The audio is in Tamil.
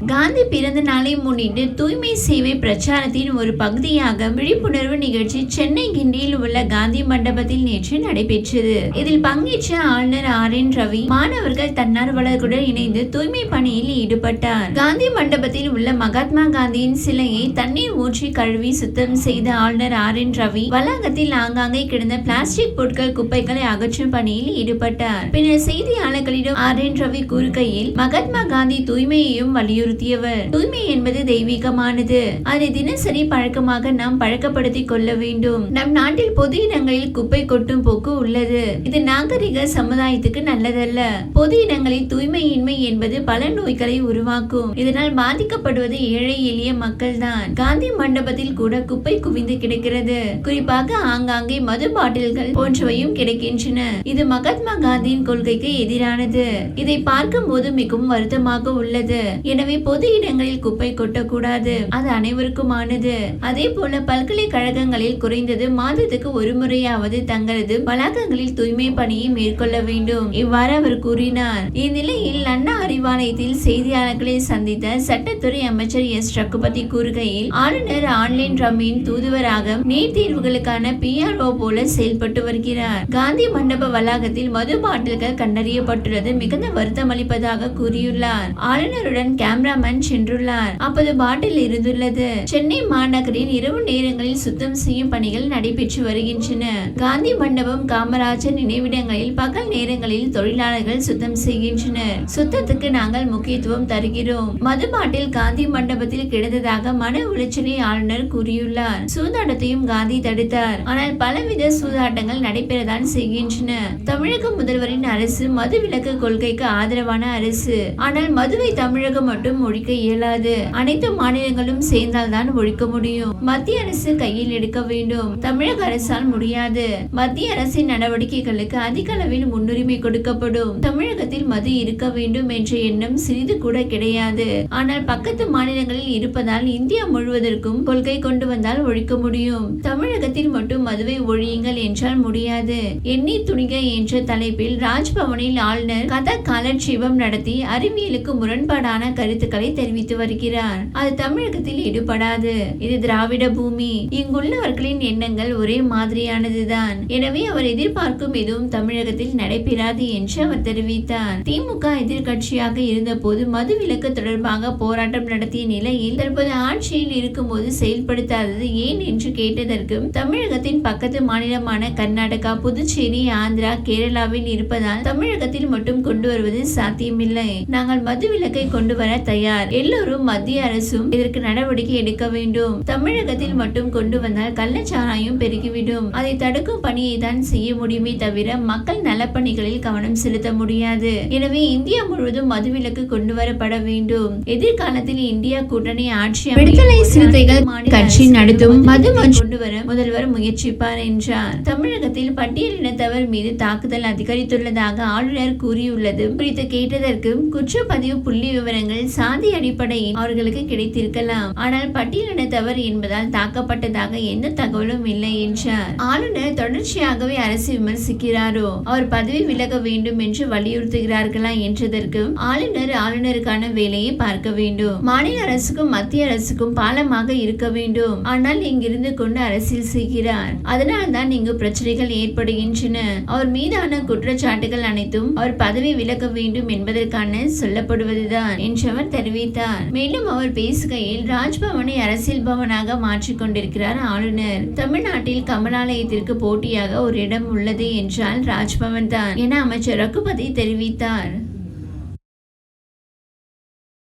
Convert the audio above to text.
காந்தி பிறந்த நாளை முன்னிட்டு தூய்மை சேவை பிரச்சாரத்தின் ஒரு பகுதியாக விழிப்புணர்வு நிகழ்ச்சி சென்னை கிண்டியில் உள்ள காந்தி மண்டபத்தில் நேற்று நடைபெற்றது. இதில் பங்கேற்ற ஆளுநர் ஆர் என் ரவி மாணவர்கள் தன்னார்வலர்களுடன் இணைந்து தூய்மை பணியில் ஈடுபட்டார். காந்தி மண்டபத்தில் உள்ள மகாத்மா காந்தியின் சிலையை தண்ணீர் ஊற்றி கழுவி சுத்தம் செய்த ஆளுநர் ஆர் என் ரவி வளாகத்தில் ஆங்காங்கே கிடந்த பிளாஸ்டிக் பொருட்கள் குப்பைகளை அகற்றும் பணியில் ஈடுபட்டார். பின்னர் செய்தியாளர்களிடம் ஆர் என் ரவி கூறுகையில் மகாத்மா காந்தி தூய்மையையும் வலியுறுத்தியவர் தூய்மை என்பது தெய்வீகமானது. அதை தினசரி பழக்கமாக நாம் பழக்கப்படுத்தி கொள்ள வேண்டும். நம் நாட்டில் பொது இடங்களில் குப்பை கொட்டும் போக்கு உள்ளது. இது நாகரிக சமுதாயத்துக்கு நல்லதல்ல. பொது இடங்களில் தூய்மையின்மை என்பது பல நோய்களை உருவாக்கும். இதனால் பாதிக்கப்படுவது ஏழை எளிய மக்கள் தான் காந்தி மண்டபத்தில் கூட குப்பை குவிந்து கிடக்கிறது. குறிப்பாக ஆங்காங்கே மது பாட்டில்கள் போன்றவையும் கிடைக்கின்றன. இது மகாத்மா காந்தியின் கொள்கைக்கு எதிரானது. இதை பார்க்கும் போது மிகவும் வருத்தமாக உள்ளது. எனவே பொது இடங்களில் குப்பை கொட்டக்கூடாது. அது அனைவருக்குமானது. அதே போல பல்கலைக்கழகங்களில் குறைந்தது மாதத்துக்கு ஒரு முறையாவது தங்களது வளாகங்களில் தூய்மை பணியை மேற்கொள்ள வேண்டும். இவ்வாறு அவர் கூறினார். இந்நிலையில் அண்ணா அறிவாலயத்தில் செய்தியாளர்களை சந்தித்த சட்டத்துறை அமைச்சர் எஸ். ரகுபதி கூறுகையில் ஆளுநர் ஆன்லைன் ரம்மியின் தூதுவராக நீட் தேர்வுகளுக்கான பிஆர்ஓ போல செயல்பட்டு வருகிறார். காந்தி மண்டப வளாகத்தில் மது பாட்டில்கள் கண்டறியப்பட்டுள்ளது. மிகுந்த வருத்தம் அளிப்பதாக கூறியுள்ளார். ஆளுநருடன் கேமராமேன் சென்றுள்ளார். அப்போது பாட்டில் இருந்துள்ளது. சென்னை மாநகரின் இரவு நேரங்களில் சுத்தம் செய்யும் பணிகள் நடைபெற்று வருகின்றன. காந்தி மண்டபம் காமராஜர் நினைவிடங்களில் பகல் நேரங்களில் தொழிலாளர்கள் சுத்தம் செய்கின்றனர். சுத்தத்துக்கு நாங்கள் முக்கியத்துவம் தருகிறோம். மதுமாட்டில் காந்தி மண்டபத்தில் கிடந்ததாக மன உளைச்சலை ஆளுநர் கூறியுள்ளார். சூதாட்டத்தையும் காந்தி தடுத்தார். ஆனால் பலவித சூதாட்டங்கள் நடைபெறதான் செய்கின்றன. தமிழக முதல்வரின் அரசு மது விலக்கு கொள்கைக்கு ஆதரவான அரசு. ஆனால் மதுவை தமிழகம் மட்டும் ஒழிக்க இயலாது. அனைத்து மாநிலங்களும் சேர்ந்தால்தான் ஒழிக்க முடியும். மத்திய அரசு கையில் எடுக்க வேண்டும். தமிழக அரசால் முடியாது. மத்திய அரசின் நடவடிக்கைகளுக்கு அதிக அளவில் முன்னுரிமை கொடுக்கப்படும். தமிழகத்தில் மது இருக்க வேண்டும் என்ற எண்ணம் சிறிது கூட கிடையாது. ஆனால் பக்கத்து மாநிலங்களில் இருப்பதால் இந்தியா முழுவதற்கும் கொள்கை கொண்டு வந்தால் ஒழிக்க முடியும். தமிழகத்தில் மட்டும் மதுவை ஒழியுங்கள் என்றால் முடியாது. எண்ணி துணிக என்ற தலைப்பில் ராஜ்பவனில் ஆளுநர் கத காலட்சேபம் நடத்தி அறிவியலுக்கு முரண்பாடான கருத்துக்களை தெரிவித்து வருகிறார். அது தமிழகத்தில் ஈடுபடாது. இது திராவிட பூமி. இங்குள்ளவர்களின் எண்ணங்கள் ஒரே மாதிரியானதுதான். எனவே அவர் எதிர்பார்க்கும் எதுவும் தமிழகத்தில் நடைபெறாது என்று அவர் தெரிவித்தார். திமுக எதிர்க்கட்சியாக இருந்தபோது மது விலக்கு தொடர்பாக போராட்டம் நடத்திய நிலையில் தற்போது ஆட்சியில் இருக்கும்போது செயல்படுத்தாதது ஏன் என்று கேட்டதற்கும் தமிழகத்தின் பக்கத்து மாநிலமான கர்நாடகா புதுச்சேரி ஆந்திரா கேரளாவில் இருப்பதால் தமிழகத்தில் மட்டும் கொண்டு வருவது சாத்தியமில்லை. நாங்கள் மது விலக்கை கொண்டு வர தயார். எல்லோரும் மத்திய அரசும் இதற்கு நடவடிக்கை எடுக்க வேண்டும். தமிழகத்தில் மட்டும் கொண்டு வந்தால் கள்ளச்சாராயம் பெருகிவிடும். அதை தடுக்கும் பணியை தான் செய்ய முடியுமே தவிர மக்கள் நலப்பணிகளில் கவனம் செலுத்த முடியாது. எனவே இந்தியா முழுவதும் மது மதுவிலக்கு கொண்டு வரப்பட வேண்டும். எதிர்காலத்தில் இந்தியா கூட்டணி ஆட்சி விடுதலை சிறுத்தைகள் கட்சி நடத்தும் மது கொண்டு வர முதல்வர் முயற்சிப்பார் என்றார். தமிழகத்தில் பட்டியலினத்தவர் மீது தாக்குதல் அதிகரித்துள்ளதாக ஆளுநர் கூறியுள்ளது. குறித்து கேட்டதற்கு குற்றப்பதிவு புள்ளி விவரங்கள் சாதி அடிப்படையில் அவர்களுக்கு கிடைத்திருக்கலாம். ஆனால் பட்டியலினத்தவர் என்பதால் தாக்கப்பட்டதாக எந்த தகவலும் இல்லை என்றார். ஆளுநர் தொடர்ச்சியாகவே அரசு விமர்சிக்கிறாரோ? அவர் பதவி விலக வேண்டும் என்று வலியுறுத்துகிறார்களா என்றதற்கு ஆளுநர் ஆளுநருக்கான வேலையை பார்க்க வேண்டும். மாநில அரசுக்கும் மத்திய அரசுக்கும் பாலமாக இருக்க வேண்டும். ஆனால் இங்கிருந்து கொண்டு அரசியல் செய்கிறார் அதனால் தான் இங்கு பிரச்சனைகள் ஏற்படுகின்றன. அவர் மீதான குற்றச்சாட்டுகள் அனைத்தும் அவர் பதவி விலக வேண்டும் என்பதற்கான சொல்லப்படுவதுதான் என்றவர் தெரிவித்தார். மேலும் அவர் பேசுகையில் ராஜ்பவனை அரசியல் பவனாக மாற்றிக் கொண்டிருக்கிறார் ஆளுநர். தமிழ்நாட்டில் கமலாலயத்திற்கு போட்டியாக ஒரு இடம் உள்ளது என்றால் ராஜ்பவன் தான் என அமைச்சர் ரகுபதி தெரிவித்தார்.